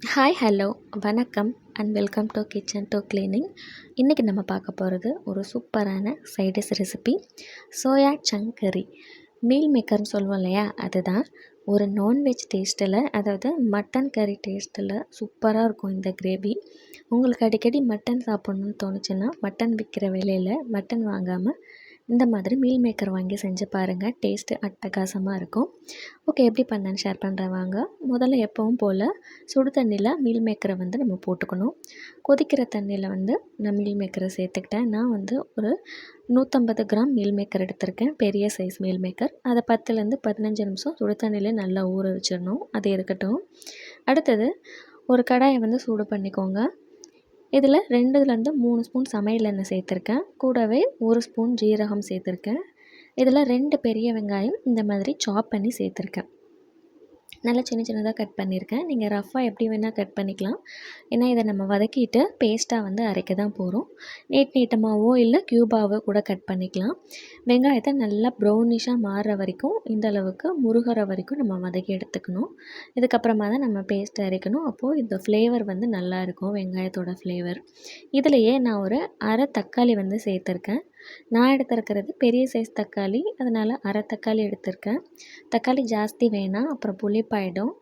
Hi hello வணக்கம் and welcome to kitchen to cleaning இன்றைக்கி நம்ம பார்க்க போகிறது ஒரு சூப்பரான சைடிஷ் ரெசிபி சோயா சங் கறி மீல் மேக்கர்னு சொல்லுவோம் இல்லையா? அதுதான். ஒரு நான்வெஜ் டேஸ்ட்டில் அதாவது மட்டன் கறி டேஸ்ட்டில் சூப்பராக இருக்கும் இந்த கிரேவி உங்களுக்கு அடிக்கடி மட்டன் சாப்பிட்ணுன்னு தோணுச்சுன்னா மட்டன் விற்கிற விலையில் மட்டன் வாங்காமல் இந்த மாதிரி மீல் மேக்கர் வாங்கி செஞ்சு பாருங்கள் டேஸ்ட்டு அட்டகாசமாக இருக்கும். ஓகே எப்படி பண்ணேன்னு ஷேர் பண்ணுறேன் வாங்க. முதல்ல எப்பவும் போல் சுடு தண்ணியில் மீல் மேக்கரை வந்து நம்ம போட்டுக்கணும். கொதிக்கிற தண்ணியில் வந்து நான் மீல் மேக்கரை சேர்த்துக்கிட்டேன். நான் வந்து ஒரு நூற்றம்பது கிராம் மீல் மேக்கர் எடுத்திருக்கேன். பெரிய சைஸ் மீல் மேக்கர். அதை பத்துலேருந்து பதினஞ்சு நிமிஷம் சுடு தண்ணியிலே நல்லா ஊற வச்சிடணும். அது இருக்கட்டும். அடுத்தது ஒரு கடாயை வந்து சூடு பண்ணிக்கோங்க. இதில் ரெண்டுலேருந்து மூணு ஸ்பூன் சமையல் எண்ணெய் சேர்த்துருக்கேன். கூடவே ஒரு ஸ்பூன் ஜீரகம் சேர்த்துருக்கேன். இதில் ரெண்டு பெரிய வெங்காயம் இந்த மாதிரி சாப் பண்ணி சேர்த்துருக்கேன். நல்லா சின்ன சின்னதாக கட் பண்ணியிருக்கேன். நீங்கள் ரஃப்பாக எப்படி வேணால் கட் பண்ணிக்கலாம். ஏன்னா இதை நம்ம வதக்கிட்டு பேஸ்ட்டாக வந்து அரைக்க தான் போகிறோம் நீட் நீட்டமாகவோ இல்லை க்யூபாவோ கூட கட் பண்ணிக்கலாம். வெங்காயத்தை நல்லா ப்ரௌனிஷாக மாறுற வரைக்கும் இந்த அளவுக்கு முருகிற வரைக்கும் நம்ம வதக்கி எடுத்துக்கணும். இதுக்கப்புறமா தான் நம்ம பேஸ்ட் அரைக்கணும். அப்போது இந்த ஃப்ளேவர் வந்து நல்லாயிருக்கும் வெங்காயத்தோட ஃப்ளேவர் இதிலையே நான் ஒரு அரை தக்காளி வந்து சேர்த்துருக்கேன். நான் எடுத்துருக்கிறது பெரிய சைஸ் தக்காளி. அதனால் அரை தக்காளி எடுத்திருக்கேன். தக்காளி ஜாஸ்தி வேணாம். அப்புறம் புளிப்பாயிடும்.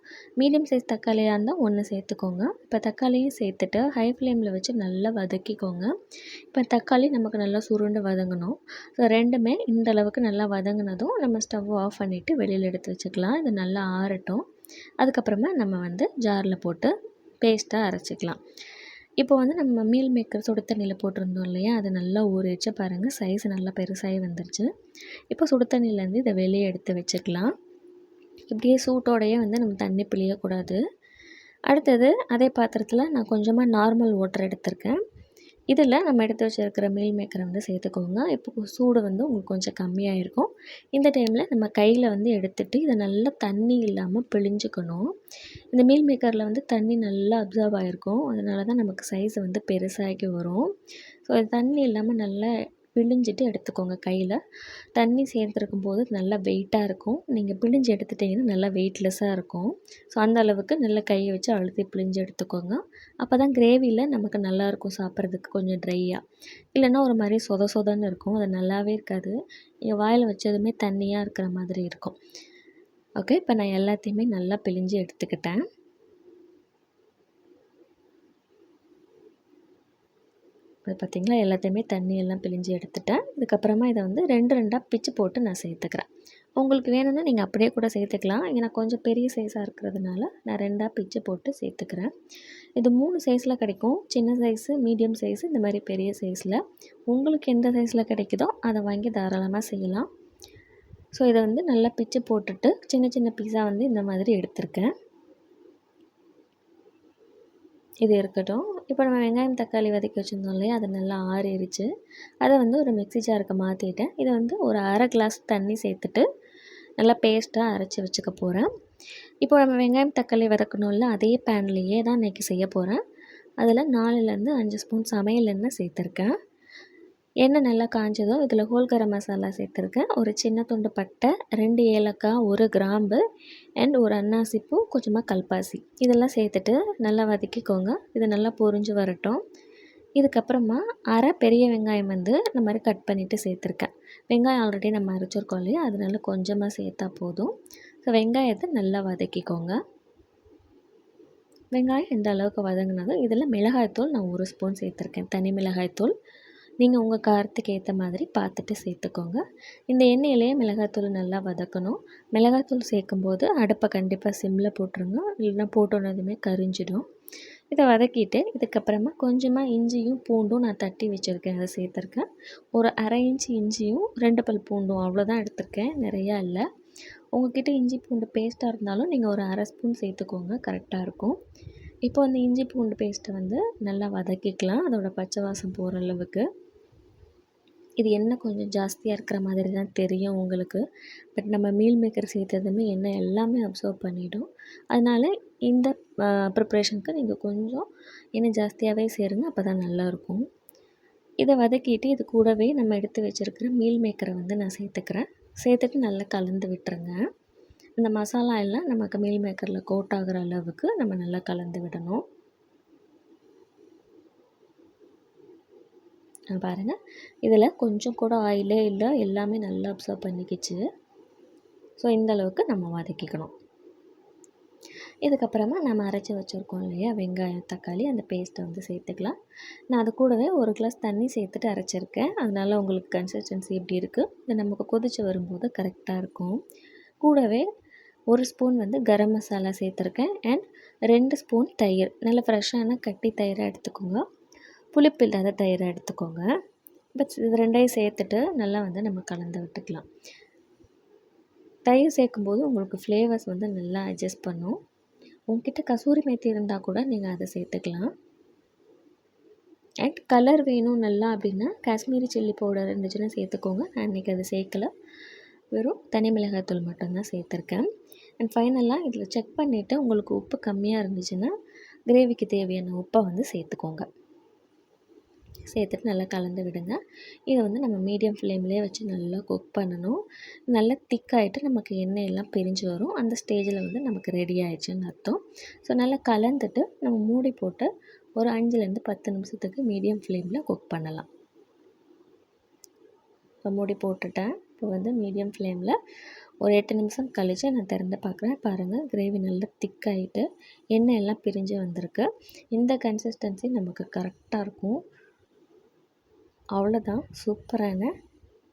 மீடியம் சைஸ் தக்காளியாக இருந்தால் ஒன்று சேர்த்துக்கோங்க. இப்போ தக்காளியும் சேர்த்துட்டு ஹை ஃப்ளேமில் வச்சு நல்லா வதக்கிக்கோங்க. இப்போ தக்காளி நமக்கு நல்லா சுருண்டு வதங்கணும். ஸோ ரெண்டுமே இந்த அளவுக்கு நல்லா வதங்கினதும் நம்ம ஸ்டவ் ஆஃப் பண்ணிவிட்டு வெளியில் எடுத்து வச்சுக்கலாம். இது நல்லா ஆறட்டும். அதுக்கப்புறமா நம்ம வந்து ஜாரில் போட்டு பேஸ்ட்டாக அரைச்சிக்கலாம். இப்போ வந்து நம்ம மீல் மேக்கர் சுடு தண்ணியில் போட்டிருந்தோம் இல்லையா? அது நல்லா ஊறிடுச்சு. பாருங்கள் சைஸ் நல்லா பெருசாகி வந்துருச்சு இப்போ சுடு தண்ணியிலேருந்து இதை வெளியே எடுத்து வச்சுக்கலாம். இப்படியே சூட்டோடையே வந்து நம்ம தண்ணி பிழியக்கூடாது. அடுத்தது அதே பாத்திரத்தில் நான் கொஞ்சமாக நார்மல் வாட்டர் எடுத்திருக்கேன். இதில் நம்ம எடுத்து வச்சுருக்கிற மீல் மேக்கரை வந்து சேர்த்துக்கோங்க. இப்போ சூடு வந்து உங்களுக்கு கொஞ்சம் கம்மியாக இருக்கும் இந்த டைமில் நம்ம கையில் வந்து எடுத்துகிட்டு இதை நல்லா தண்ணி இல்லாமல் பிழிஞ்சுக்கணும். இந்த மீல் மேக்கரில் வந்து தண்ணி நல்லா அப்சர்வ் ஆகிருக்கும் அதனால தான் நமக்கு சைஸ் வந்து பெருசாகி வரும். ஸோ தண்ணி இல்லாமல் நல்லா பிழிஞ்சிட்டு எடுத்துக்கோங்க கையில். தண்ணி சேர்த்துருக்கும் போது நல்லா வெயிட்டாக இருக்கும். நீங்கள் பிழிஞ்சு எடுத்துட்டிங்கன்னா நல்லா வெயிட்லெஸ்ஸாக இருக்கும். ஸோ அந்த அளவுக்கு நல்லா கையை வச்சு அழுத்தி பிழிஞ்சு எடுத்துக்கோங்க. அப்போ தான் கிரேவியில் நமக்கு நல்லாயிருக்கும் சாப்பிட்றதுக்கு கொஞ்சம் ட்ரையாக இல்லைன்னா ஒரு மாதிரி சொத சொதன்னு இருக்கும். அது நல்லாவே இருக்காது. நீங்கள் வாயில் வச்சதுமே தண்ணியாக இருக்கிற மாதிரி இருக்கும். ஓகே இப்போ நான் எல்லாத்தையுமே நல்லா பிழிஞ்சு எடுத்துக்கிட்டேன். அது பார்த்திங்களா எல்லாத்தையுமே தண்ணி எல்லாம் பிழிஞ்சு எடுத்துட்டேன். இதுக்கப்புறமா இதை வந்து ரெண்டு ரெண்டாக பிச்சு போட்டு நான் சேர்த்துக்கிறேன். உங்களுக்கு வேணும்னா நீங்கள் அப்படியே கூட சேர்த்துக்கலாம். இங்கே நான் கொஞ்சம் பெரிய சைஸாக இருக்கிறதுனால நான் ரெண்டாக பிச்சு போட்டு சேர்த்துக்கிறேன். இது மூணு சைஸில் கிடைக்கும். சின்ன சைஸு மீடியம் சைஸு இந்த மாதிரி பெரிய சைஸில் உங்களுக்கு எந்த சைஸில் கிடைக்குதோ அதை வாங்கி தாராளமாக செய்யலாம். ஸோ இதை வந்து நல்லா பிச்சு போட்டுட்டு சின்ன சின்ன பீஸாக வந்து இந்த மாதிரி எடுத்திருக்கேன். இது இருக்கட்டும். இப்போ நம்ம வெங்காயம் தக்காளி வதக்கி வச்சுருந்தோம் இல்லையா? அது நல்லா ஆறிடுச்சு அதை வந்து ஒரு மிக்ஸி ஜாருக்கு மாற்றிட்டேன் இதை வந்து ஒரு அரை கிளாஸ் தண்ணி சேர்த்துட்டு நல்லா பேஸ்ட்டாக அரைச்சி வச்சுக்க போகிறேன் இப்போ நம்ம வெங்காயம் தக்காளி வதக்கணும்ல அதே பேன்லேயே தான் இன்றைக்கி செய்ய போகிறேன் அதில் நாலுலேருந்து அஞ்சு ஸ்பூன் சமையல் எண்ணெய் சேர்த்துருக்கேன். எண்ணெய் நல்லா காஞ்சதும் இதில் ஹோல் கரம் மசாலா சேர்த்துருக்கேன். ஒரு சின்ன துண்டு பட்டை ரெண்டு ஏலக்காய் ஒரு கிராம்பு அண்ட் ஒரு அன்னாசிப்பூ கொஞ்சமாக கல்பாசி. இதெல்லாம் சேர்த்துட்டு நல்லா வதக்கிக்கோங்க. இது நல்லா பொரிஞ்சு வரட்டும். இதுக்கப்புறமா அரை பெரிய வெங்காயம் வந்து இந்த மாதிரி கட் பண்ணிவிட்டு சேர்த்துருக்கேன். வெங்காயம் ஆல்ரெடி நம்ம அரைச்சிருக்கோம் இல்லையா? அதனால கொஞ்சமாக சேர்த்தா போதும். ஸோ வெங்காயத்தை நல்லா வதக்கிக்கோங்க. வெங்காயம் எந்த அளவுக்கு வதங்கினதும் இதில் மிளகாய்த்தூள் நான் ஒரு ஸ்பூன் சேர்த்துருக்கேன். தனி மிளகாய்த்தூள். நீங்கள் உங்கள் காரத்துக்கு ஏற்ற மாதிரி பார்த்துட்டு சேர்த்துக்கோங்க. இந்த எண்ணெயிலேயே மிளகாத்தூள் நல்லா வதக்கணும். மிளகாத்தூள் சேர்க்கும்போது அடுப்பை கண்டிப்பாக சிம்மில் போட்டுருங்க. இல்லைன்னா போட்டோன்னதுமே கரிஞ்சிடும். இதை வதக்கிட்டு இதுக்கப்புறமா கொஞ்சமாக இஞ்சியும் பூண்டும் நான் தட்டி வச்சுருக்கேன். அதை சேர்த்துருக்கேன். ஒரு அரை இன்ச்சு இஞ்சியும் ரெண்டு பல் பூண்டும் அவ்வளோதான் எடுத்திருக்கேன். நிறையா இல்லை. உங்ககிட்ட இஞ்சி பூண்டு பேஸ்ட்டாக இருந்தாலும் நீங்கள் ஒரு அரை ஸ்பூன் சேர்த்துக்கோங்க. கரெக்டாக இருக்கும். இப்போ அந்த இஞ்சி பூண்டு பேஸ்ட்டை வந்து நல்லா வதக்கிக்கலாம். அதோடய பச்சை வாசம் போகிற அளவுக்கு. இது எண்ணெய் கொஞ்சம் ஜாஸ்தியாக இருக்கிற மாதிரி தான் தெரியும் உங்களுக்கு. பட் நம்ம மீல் மேக்கர் சேர்த்ததுமே எண்ணெய் எல்லாமே அப்சர்வ் பண்ணிவிடும் அதனால் இந்த ப்ரிப்ரேஷனுக்கு நீங்கள் கொஞ்சம் எண்ணெய் ஜாஸ்தியாகவே சேருங்க அப்போ தான் நல்லாயிருக்கும். இதை வதக்கிட்டு இது கூடவே நம்ம எடுத்து வச்சுருக்கிற மீல் மேக்கரை வந்து நான் சேர்த்துக்கிறேன். சேர்த்துட்டு நல்லா கலந்து விட்டுருங்க. இந்த மசாலா எல்லாம் நமக்கு மீல் மேக்கரில் கோட் ஆகிற அளவுக்கு நம்ம நல்லா கலந்து விடணும். பாருங்கள் இதில் கொஞ்சம் கூட ஆயிலே இல்லை எல்லாமே நல்லா அப்சர்வ் பண்ணிக்கிச்சு. ஸோ இந்த அளவுக்கு நம்ம வதக்கிக்கணும். இதுக்கப்புறமா நம்ம அரைச்சி வச்சுருக்கோம் இல்லையா வெங்காயம் தக்காளி அந்த பேஸ்ட்டை வந்து சேர்த்துக்கலாம். நான் அது கூடவே ஒரு கிளாஸ் தண்ணி சேர்த்துட்டு அரைச்சிருக்கேன். அதனால் உங்களுக்கு கன்சிஸ்டன்சி எப்படி இருக்குது இது நமக்கு கொதித்து வரும்போது கரெக்டாக இருக்கும். கூடவே ஒரு ஸ்பூன் வந்து கரம் மசாலா சேர்த்துருக்கேன். அண்ட் ரெண்டு ஸ்பூன் தயிர். நல்ல ஃப்ரெஷ்ஷான கட்டி தயிரை எடுத்துக்கோங்க. புளிப்பு இல்லாத தயிரை எடுத்துக்கோங்க. பட் இது ரெண்டையும் சேர்த்துட்டு நல்லா வந்து நம்ம கலந்து விட்டுக்கலாம். தயிர் சேர்க்கும்போது உங்களுக்கு ஃப்ளேவர்ஸ் வந்து நல்லா அட்ஜஸ்ட் பண்ணும். உங்ககிட்ட கசூரி மேத்தி இருந்தால் கூட நீங்கள் அதை சேர்த்துக்கலாம். அண்ட் கலர் வேணும் நல்லா அப்படின்னா காஷ்மீரி சில்லி பவுடர் இருந்துச்சுன்னா சேர்த்துக்கோங்க. நான் இன்றைக்கி அதை சேர்க்கல. வெறும் தனி மிளகாய்த்தூள் மட்டும்தான் சேர்த்துருக்கேன். அண்ட் ஃபைனலாக இதில் செக் பண்ணிவிட்டு உங்களுக்கு உப்பு கம்மியாக இருந்துச்சுன்னா கிரேவிக்கு தேவையான உப்பை வந்து சேர்த்துக்கோங்க. சேர்த்துட்டு நல்லா கலந்து விடுங்க. இதை வந்து நம்ம மீடியம் ஃப்ளேம்லேயே வச்சு நல்லா குக் பண்ணணும். நல்லா திக்காகிட்டு நமக்கு எண்ணெய் எல்லாம் பிரிஞ்சு வரும். அந்த ஸ்டேஜில் வந்து நமக்கு ரெடி ஆயிடுச்சுன்னு அர்த்தம். ஸோ நல்லா கலந்துட்டு நம்ம மூடி போட்டு ஒரு அஞ்சுலேருந்து பத்து நிமிஷத்துக்கு மீடியம் ஃப்ளேமில் குக் பண்ணலாம். இப்போ மூடி போட்டுட்டேன். இப்போ வந்து மீடியம் ஃப்ளேமில் ஒரு எட்டு நிமிஷம் கழித்து நான் திறந்து பார்க்குறேன். பாருங்கள் கிரேவி நல்லா திக்காகிட்டு எண்ணெய் எல்லாம் பிரிஞ்சு வந்திருக்கு. இந்த கன்சிஸ்டன்சி நமக்கு கரெக்டாக இருக்கும். அவ்வளோதான் சூப்பரான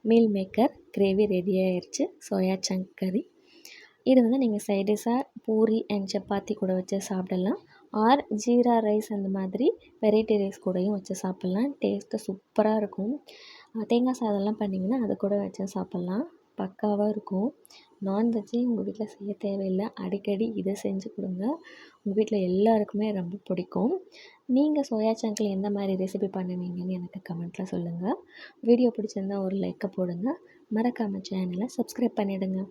மீல் மேக்கர் கிரேவி ரெடி ஆயிடுச்சு சோயா சங்க் கறி இது வந்து நீங்கள் சைடிஷாக பூரி அண்ட் சப்பாத்தி கூட வச்சு சாப்பிடலாம். ஆர் ஜீரா ரைஸ் அந்த மாதிரி வெரைட்டி ரைஸ் கூடயும் வச்சு சாப்பிட்லாம். டேஸ்ட்டு சூப்பராக இருக்கும். தேங்காய் சாதம்லாம் பண்ணிங்கன்னா அது கூட வச்சு சாப்பிட்லாம். பக்காவாக இருக்கும். நான்வெஜ்ஜே உங்கள் வீட்டில் செய்ய தேவையில்லை. அடிக்கடி இதை செஞ்சு கொடுங்க. உங்கள் வீட்டில் எல்லாருக்குமே ரொம்ப பிடிக்கும். நீங்கள் சோயா சங்கில் எந்த மாதிரி ரெசிபி பண்ணுவீங்கன்னு எனக்கு கமெண்ட்டில் சொல்லுங்கள் வீடியோ பிடிச்சிருந்தா ஒரு லைக்கை போடுங்க. மறக்காமல் சேனலை சப்ஸ்கிரைப் பண்ணிவிடுங்க